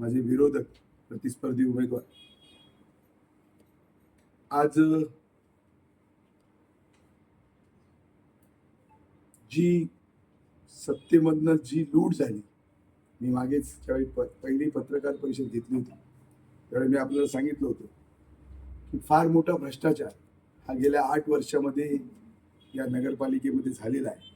माझे विरोधक प्रतिस्पर्धी उमेदवार. आज जी सत्तेमधनं जी लूट झाली मी मागेच ज्यावेळी पहिली पत्रकार परिषद घेतली होती त्यावेळी मी आपल्याला सांगितलं होतं की फार मोठा भ्रष्टाचार हा गेल्या आठ वर्षामध्ये या नगरपालिकेमध्ये झालेला आहे.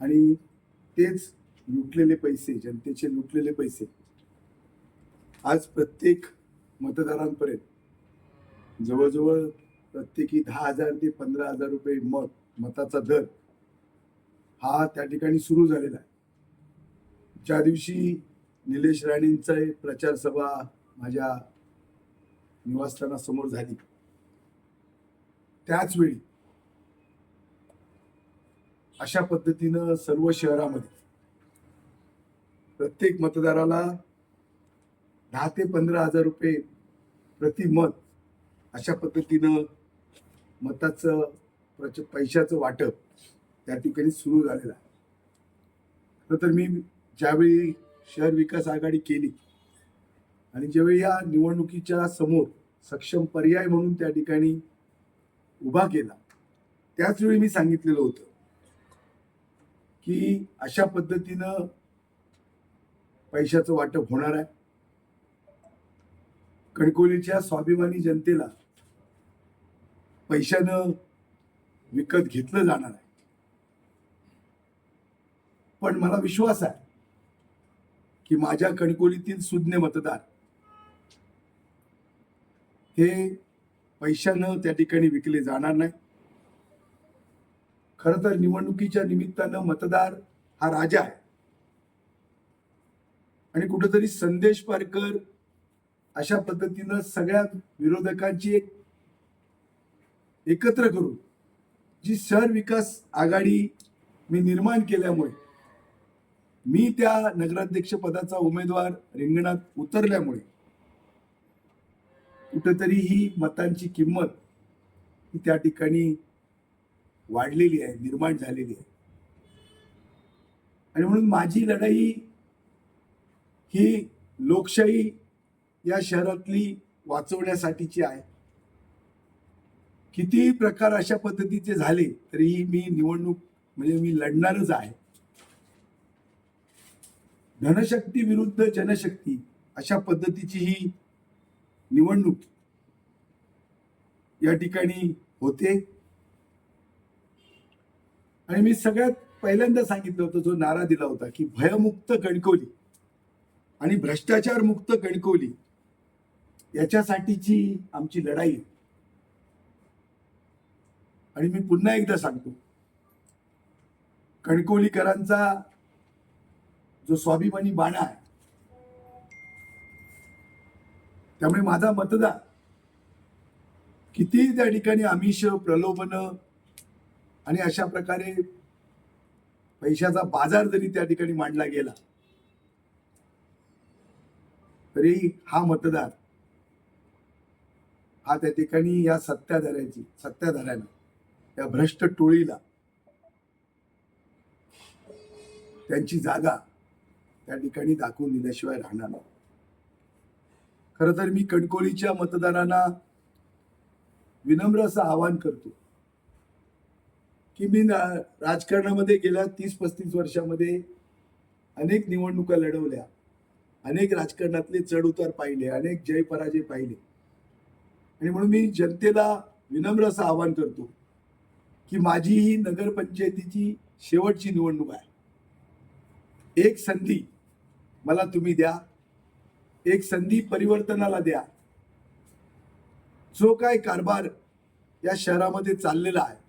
आणि तेच लुटलेले पैसे जनतेचे लुटलेले पैसे. आज प्रत्येक मतदारांपर्यंत जवळजवळ प्रत्येकी दहा हजार ते पंधरा हजार रुपये मत मताचा दर हा त्या ठिकाणी सुरू झालेला आहे. ज्या दिवशी निलेश राणेंचा प्रचार सभा माझ्या निवासस्थानासमोर झाली त्याच वेळी अशा पद्धतीनं सर्व शहरामध्ये प्रत्येक मतदाराला दहा ते पंधरा हजार रुपये प्रति मत अशा पद्धतीनं मताचं प्रच पैशाचं वाटप त्या ठिकाणी सुरू झालेलं आहे. खरं तर मी ज्यावेळी शहर विकास आघाडी केली आणि ज्यावेळी या निवडणुकीच्या समोर सक्षम पर्याय म्हणून त्या ठिकाणी उभा केला त्याच वेळी मी सांगितलेलं होतं की अशा पद्धतीनं पैशाचं वाटप होणार आहे. कणकोलीच्या स्वाभिमानी जनतेला पैशानं विकत घेतलं जाणार आहे. पण मला विश्वास आहे की माझ्या कणकोलीतील सुज्ञ मतदार हे पैशानं त्या ठिकाणी विकले जाणार नाही. खर तर निवडणुकीच्या निमित्तानं मतदार हा राजा आहे. आणि कुठेतरी संदेश पारकर अशा पद्धतीनं सगळ्या विरोधकांची एक एकत्र करून जी शहर विकास आघाडी मी निर्माण केल्यामुळे मी त्या नगराध्यक्ष पदाचा उमेदवार रिंगणात उतरल्यामुळे कुठेतरी ही मतांची किंमत ही त्या ठिकाणी वाढलेली आहे निर्माण झालेली आहे. आणि म्हणून माझी लढाई ही लोकशाही या शहरातली वाचवण्यासाठीची आहे. कितीही प्रकार अशा पद्धतीचे झाले तरीही मी निवडणूक म्हणजे मी लढणारच आहे. धनशक्ती विरुद्ध जनशक्ती अशा पद्धतीची ही निवडणूक या ठिकाणी होते. आणि मी सगळ्यात पहिल्यांदा सांगितलं होतं जो नारा दिला होता की भयमुक्त कणकवली आणि भ्रष्टाचार मुक्त कणकवली याच्यासाठीची आमची लढाई आणि मी पुन्हा एकदा सांगतो कणकवलीकरांचा जो स्वाभिमानी बाणा आहे त्यामुळे माझा मतदार किती त्या ठिकाणी आमिष प्रलोभन आणि अशा प्रकारे पैशाचा बाजार जरी त्या ठिकाणी मांडला गेला तरी हा मतदार हा त्या ठिकाणी या सत्ताधाऱ्याची सत्ताधाऱ्याला या भ्रष्ट टोळीला त्यांची जागा त्या ठिकाणी दाखवून दिल्याशिवाय राहणार नाही. खर तर मी कणकोलीच्या मतदारांना विनम्र असं आवाहन करतो की मी राजकारणामध्ये गेल्या तीस पस्तीस वर्षामध्ये अनेक निवडणुका लढवल्या. अनेक राजकारणातले चढ उतार पाहिले अनेक जय पराजय पाहिले. आणि म्हणून मी जनतेला विनम्र असं आवाहन करतो की माझी ही नगरपंचायतीची शेवटची निवडणूक आहे. एक संधी मला तुम्ही द्या एक संधी परिवर्तनाला द्या. जो काय कारभार या शहरामध्ये चाललेला आहे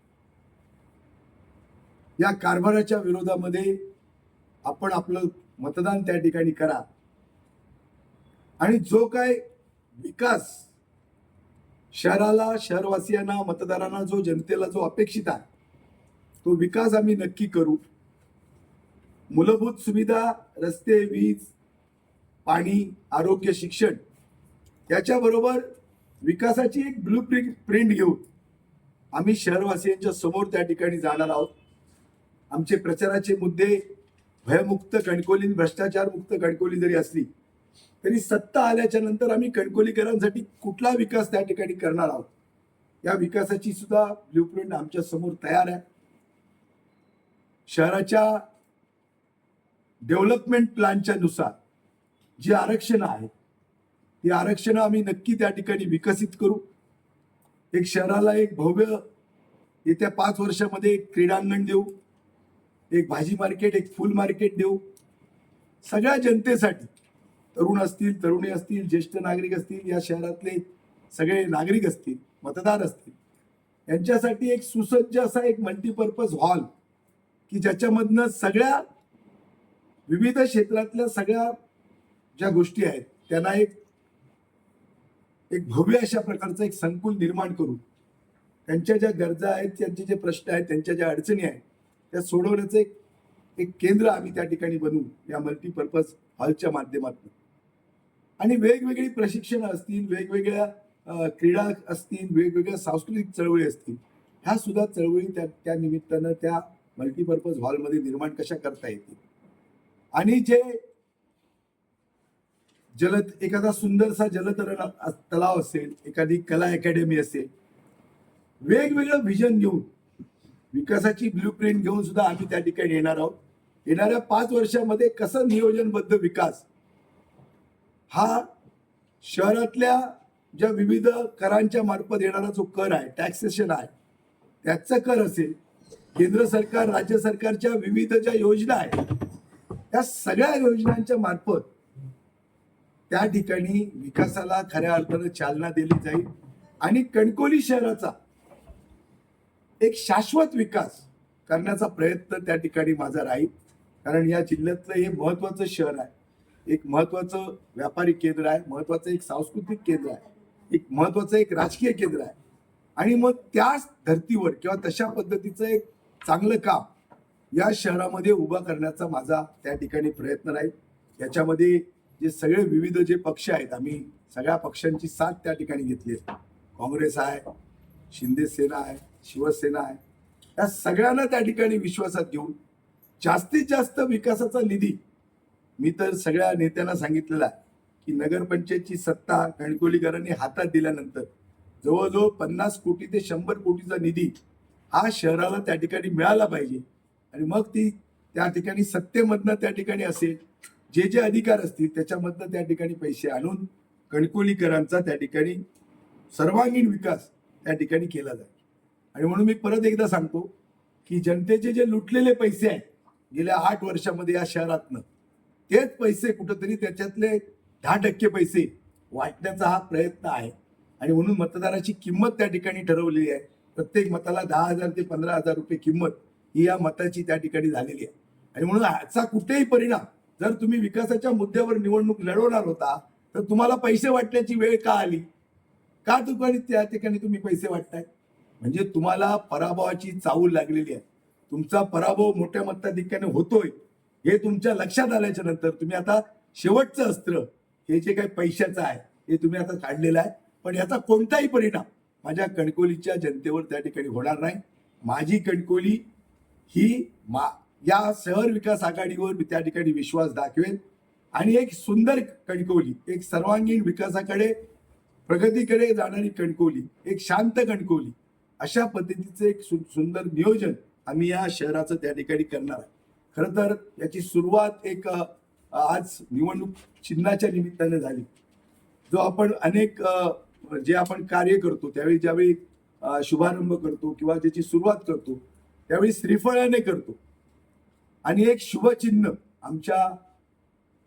या कारभाराच्या विरोधामध्ये आपण आपलं मतदान त्या ठिकाणी करा. आणि जो काय विकास शहराला शहरवासियांना मतदारांना जो जनतेला जो अपेक्षित आहे तो विकास आम्ही नक्की करू. मूलभूत सुविधा रस्ते वीज पाणी आरोग्य शिक्षण याच्याबरोबर विकासाची एक ब्लू प्रिंट प्रिंट घेऊन आम्ही शहरवासियांच्या समोर त्या ठिकाणी जाणार आहोत. आमचे प्रचाराचे मुद्दे भयमुक्त कणकोली भ्रष्टाचारमुक्त कणकोली जरी असली तरी सत्ता आल्याच्यानंतर आम्ही कणकोलीकरांसाठी कुठला विकास त्या ठिकाणी करणार आहोत? या विकासाची सुद्धा ब्ल्यूप्रिंट आमच्यासमोर तयार आहे. शहराच्या डेव्हलपमेंट प्लॅनच्या नुसार जी आरक्षणं आहेत ती आरक्षणं आम्ही नक्की त्या ठिकाणी विकसित करू. एक शहराला एक भव्य येत्या पाच वर्षामध्ये एक क्रीडांगण देऊ एक भाजी मार्केट एक फुल मार्केट देऊ. सगळ्या जनतेसाठी तरुण असतील तरुणी असतील ज्येष्ठ नागरिक असतील या शहरातले सगळे नागरिक असतील मतदार असतील यांच्यासाठी एक सुसज्ज असा एक मल्टीपर्पज हॉल की ज्याच्यामधनं सगळ्या विविध क्षेत्रातल्या सगळ्या ज्या गोष्टी आहेत त्यांना एक एक भव्य अशा प्रकारचं एक संकुल निर्माण करू त्यांच्या ज्या गरजा आहेत त्यांचे जे प्रश्न आहेत त्यांच्या ज्या अडचणी आहेत त्या सोडवण्याचं एक एक केंद्र आम्ही त्या ठिकाणी बनवू या मल्टीपर्पज हॉलच्या माध्यमातून. आणि वेगवेगळी प्रशिक्षणं असतील वेगवेगळ्या क्रीडा असतील वेगवेगळ्या सांस्कृतिक चळवळी असतील ह्या सुद्धा चळवळी त्या त्या निमित्तानं त्या मल्टीपर्पज हॉलमध्ये निर्माण कशा करता येतील? आणि जे जलद एखादा सुंदरसा जलतरण तलाव असेल एखादी कला अकॅडमी असेल वेगवेगळं व्हिजन घेऊन विकासाची ब्ल्यू प्रिंट घेऊन सुद्धा आम्ही त्या ठिकाणी येणार आहोत. येणाऱ्या पाच वर्षामध्ये कसं नियोजनबद्ध विकास हा शहरातल्या ज्या विविध करांच्या मार्फत येणारा जो कर आहे टॅक्सेशन आहे त्याचा कर असेल केंद्र सरकार राज्य सरकारच्या विविध ज्या योजना आहेत त्या सगळ्या योजनांच्या मार्फत त्या ठिकाणी विकासाला खऱ्या अर्थानं चालना दिली जाईल. आणि कणकोली शहराचा एक शाश्वत विकास करण्याचा प्रयत्न त्या ठिकाणी माझा राहील. कारण या जिल्ह्यातलं हे महत्वाचं शहर आहे. एक महत्वाचं व्यापारी केंद्र आहे महत्वाचं एक सांस्कृतिक केंद्र आहे एक महत्वाचं एक राजकीय केंद्र आहे. आणि मग त्याच धर्तीवर किंवा तशा पद्धतीचं एक चांगलं काम या शहरामध्ये उभा करण्याचा माझा त्या ठिकाणी प्रयत्न राहील. याच्यामध्ये जे सगळे विविध जे पक्ष आहेत आम्ही सगळ्या पक्षांची साथ त्या ठिकाणी घेतली आहे. काँग्रेस आहे शिंदे सेना आहे शिवसेना आहे. या सगळ्यांना त्या ठिकाणी विश्वासात घेऊन जास्तीत जास्त विकासाचा निधी मी तर सगळ्या नेत्यांना सांगितलेला आहे की नगरपंचायतची सत्ता कणकोलीकरांनी हातात दिल्यानंतर जवळजवळ पन्नास कोटी ते शंभर कोटीचा निधी हा शहराला त्या ठिकाणी मिळाला पाहिजे. आणि मग ती त्या ठिकाणी सत्तेमधनं त्या ठिकाणी असेल जे जे अधिकार असतील त्याच्यामधनं त्या ठिकाणी पैसे आणून कणकोलीकरांचा त्या ठिकाणी सर्वांगीण विकास त्या ठिकाणी केला जाईल. आणि म्हणून मी परत एकदा सांगतो की जनतेचे जे लुटलेले पैसे आहेत गेल्या आठ वर्षामध्ये या शहरातनं तेच पैसे कुठंतरी त्याच्यातले दहा टक्के पैसे वाटण्याचा हा प्रयत्न आहे. आणि म्हणून मतदाराची किंमत त्या ठिकाणी ठरवलेली आहे. प्रत्येक मताला दहा हजार ते पंधरा हजार रुपये किंमत ही या मताची त्या ठिकाणी झालेली आहे. आणि म्हणून ह्याचा कुठेही परिणाम जर तुम्ही विकासाच्या मुद्द्यावर निवडणूक लढवणार होता तर तुम्हाला पैसे वाटण्याची वेळ का आली? का ठिकाणी त्या ठिकाणी तुम्ही पैसे वाटताय? म्हणजे तुम्हाला पराभवाची चावल लागलेली आहे. तुमचा पराभव मोठ्या मताधिक्याने होतोय. हे तुमच्या लक्षात आल्याच्यानंतर तुम्ही आता शेवटचं अस्त्र हे जे काही पैशाचं आहे हे तुम्ही आता काढलेलं आहे. पण याचा कोणताही परिणाम माझ्या कणकोलीच्या जनतेवर त्या ठिकाणी होणार नाही. माझी कणकोली ही मा या शहर विकास आघाडीवर मी त्या ठिकाणी विश्वास दाखवेल आणि एक सुंदर कणकोली एक सर्वांगीण विकासाकडे प्रगतीकडे जाणारी कणकोली एक शांत कणकोली अशा पद्धतीचं एक सु- सुंदर नियोजन आम्ही या शहराचं त्या ठिकाणी करणार आहे. खरं तर याची सुरुवात एक आज निवडणूक चिन्हाच्या निमित्ताने झाली. जो आपण अनेक जे आपण कार्य करतो त्यावेळी ज्यावेळी शुभारंभ करतो किंवा ज्याची सुरुवात करतो त्यावेळी श्रीफळाने करतो. आणि एक शुभचिन्ह आमच्या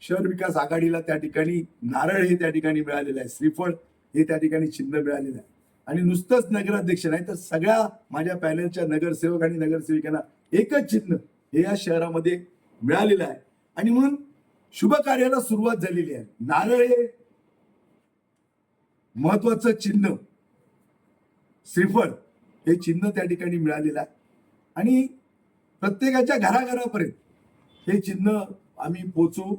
शहर विकास आघाडीला त्या ठिकाणी नारळ हे त्या ठिकाणी मिळालेलं आहे. श्रीफळ हे त्या ठिकाणी चिन्ह मिळालेलं आहे. आणि नुसतंच नगराध्यक्ष नाही तर सगळ्या माझ्या पॅनलच्या नगरसेवक आणि नगरसेविकांना एकच चिन्ह हे या शहरामध्ये मिळालेलं आहे. आणि म्हणून शुभ कार्याला सुरुवात झालेली आहे. नारळ हे महत्वाचं चिन्ह. श्रीफळ हे चिन्ह त्या ठिकाणी मिळालेलं आहे. आणि प्रत्येकाच्या घराघरापर्यंत हे चिन्ह आम्ही पोचू.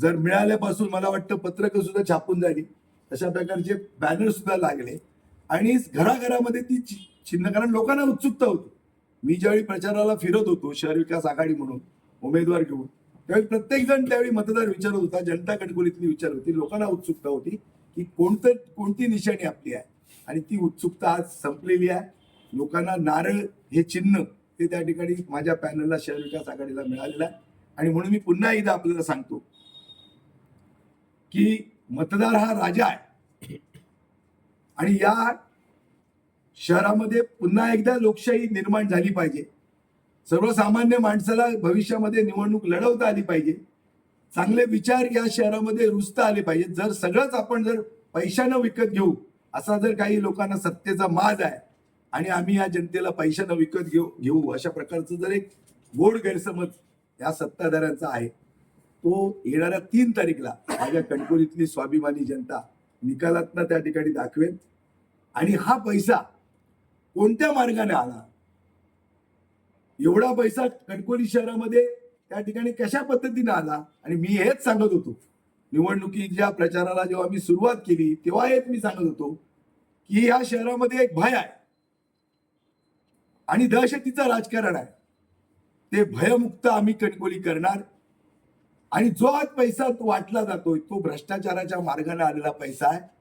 जर मिळाल्यापासून मला वाटतं पत्रकं सुद्धा छापून झाली. अशा प्रकारचे बॅनर सुद्धा लागले. आणि घराघरामध्ये ती चि- चिन्ह कारण लोकांना उत्सुकता होती. मी ज्यावेळी प्रचाराला फिरत होतो शहर विकास आघाडी म्हणून उमेदवार घेऊन त्यावेळी प्रत्येक जण त्यावेळी मतदार विचारत होता जनता कणकोलीतली विचार होती लोकांना उत्सुकता होती की कोणतं कोणती निशाणी आपली आहे. आणि ती उत्सुकता आज संपलेली आहे. लोकांना नारळ हे चिन्ह ते त्या ठिकाणी माझ्या पॅनलला शहर विकास आघाडीला मिळालेलं आहे. आणि म्हणून मी पुन्हा एकदा आपल्याला सांगतो की मतदार हा राजा आहे. आणि या शहरामध्ये पुन्हा एकदा लोकशाही निर्माण झाली पाहिजे. सर्वसामान्य माणसाला भविष्यामध्ये निवडणूक लढवता आली पाहिजे. चांगले विचार या शहरामध्ये रुजता आले पाहिजे. जर सगळंच आपण जर पैशानं विकत घेऊ असा जर काही लोकांना सत्तेचा माज आहे आणि आम्ही या जनतेला पैशानं विकत घेऊ घेऊ अशा प्रकारचं जर एक गोड गैरसमज या सत्ताधाऱ्यांचा आहे तो येणाऱ्या तीन तारीखला माझ्या कणकोलीतली स्वाभिमानी जनता निकालातनं त्या ठिकाणी दाखवेल. आणि हा पैसा कोणत्या मार्गाने आला? एवढा पैसा कणकोली शहरामध्ये त्या ठिकाणी कशा पद्धतीने आला? आणि मी हेच सांगत होतो. निवडणुकीच्या प्रचाराला जेव्हा मी सुरुवात केली तेव्हा हेच मी सांगत होतो की या शहरामध्ये एक भय आहे. आणि दहशतीचं राजकारण आहे. ते भयमुक्त आम्ही कणकोली करणार. आणि जो आज पैसा वाटला जातोय तो भ्रष्टाचाराच्या मार्गाने आलेला पैसा आहे.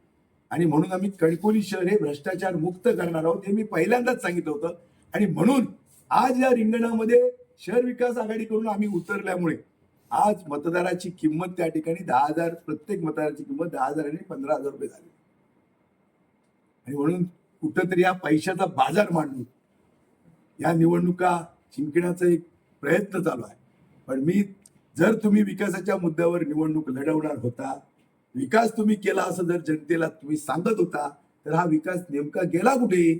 आणि म्हणून आम्ही कणकोली शहर हे भ्रष्टाचार मुक्त करणार आहोत हे मी पहिल्यांदाच सांगितलं होतं. आणि म्हणून आज या रिंगणामध्ये शहर विकास आघाडीकडून आम्ही उतरल्यामुळे आज मतदाराची किंमत त्या ठिकाणी दहा हजार प्रत्येक मतदाराची किंमत दहा हजार आणि पंधरा हजार रुपये झाली. आणि म्हणून कुठंतरी या पैशाचा बाजार मांडून या निवडणुका जिंकण्याचा एक प्रयत्न चालू आहे. पण मी जर तुम्ही विकासाच्या मुद्द्यावर निवडणूक लढवणार होता विकास तुम्ही केला असं जर जनतेला तुम्ही सांगत होता तर हा विकास नेमका गेला कुठे?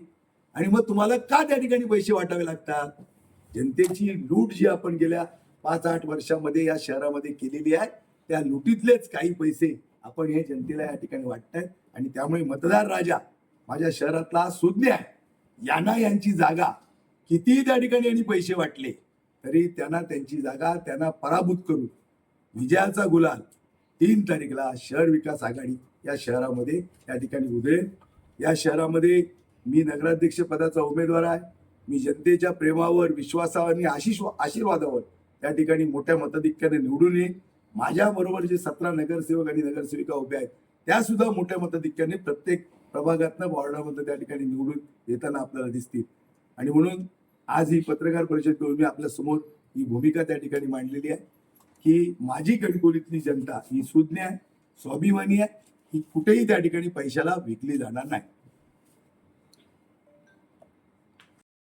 आणि मग तुम्हाला का त्या ठिकाणी पैसे वाटावे लागतात? जनतेची लूट जी आपण गेल्या पाच आठ वर्षामध्ये या शहरामध्ये केलेली आहे त्या लुटीतलेच काही पैसे आपण हे जनतेला या ठिकाणी वाटतंय आणि त्यामुळे मतदार राजा माझ्या शहरातला सुज्ञ आहे. यांना यांची जागा कितीही त्या ठिकाणी यांनी पैसे वाटले तरी त्यांना त्यांची जागा त्यांना पराभूत करून विजयाचा गुलाल तीन तारीखला शहर विकास आघाडी या शहरामध्ये या ठिकाणी उधळेल या शहरामध्ये मी नगराध्यक्ष पदाचा उमेदवार आहे. मी जनतेच्या प्रेमावर विश्वासावर आणि आशिष आशीर्वादावर त्या ठिकाणी मोठ्या मताधिक्याने निवडून येईल माझ्याबरोबर जे सतरा नगरसेवक आणि नगरसेविका उभ्या आहेत त्या सुद्धा मोठ्या मताधिक्याने प्रत्येक प्रभागातनं वॉर्डामध्ये त्या ठिकाणी निवडून येताना आपल्याला दिसतील. आणि म्हणून आज ही पत्रकार परिषद घेऊन मी आपल्यासमोर ही भूमिका त्या ठिकाणी मांडलेली आहे. की माझी कणकोलीतली जनता ही सुज्ञ आहे स्वाभिमानी आहे ही कुठेही त्या ठिकाणी पैशाला विकली जाणार नाही.